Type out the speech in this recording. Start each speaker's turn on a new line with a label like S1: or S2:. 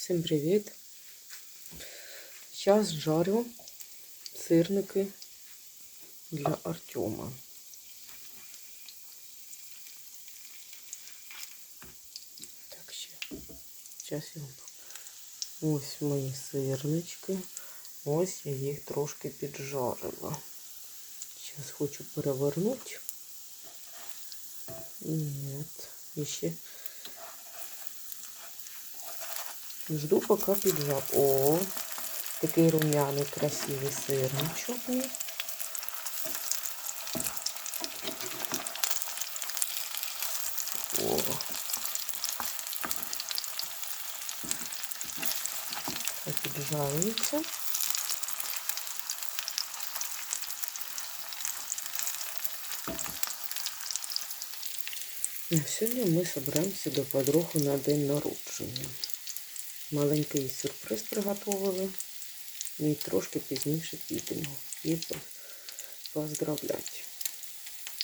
S1: Всім привіт! Зараз жарю сирники для Артема. Так, ще. Зараз я. Ось мої сирнички. Ось я їх трошки піджарила. Зараз хочу перевернути. Нет, еще Жду пока піджар. О, такий рум'яний красивий сирничок. О. Хай піджарюється. Ну, Сьогодні ми збираємося до подруги на день народження. Маленький сюрприз приготували. І трошки пізніше підемо і поздравляти.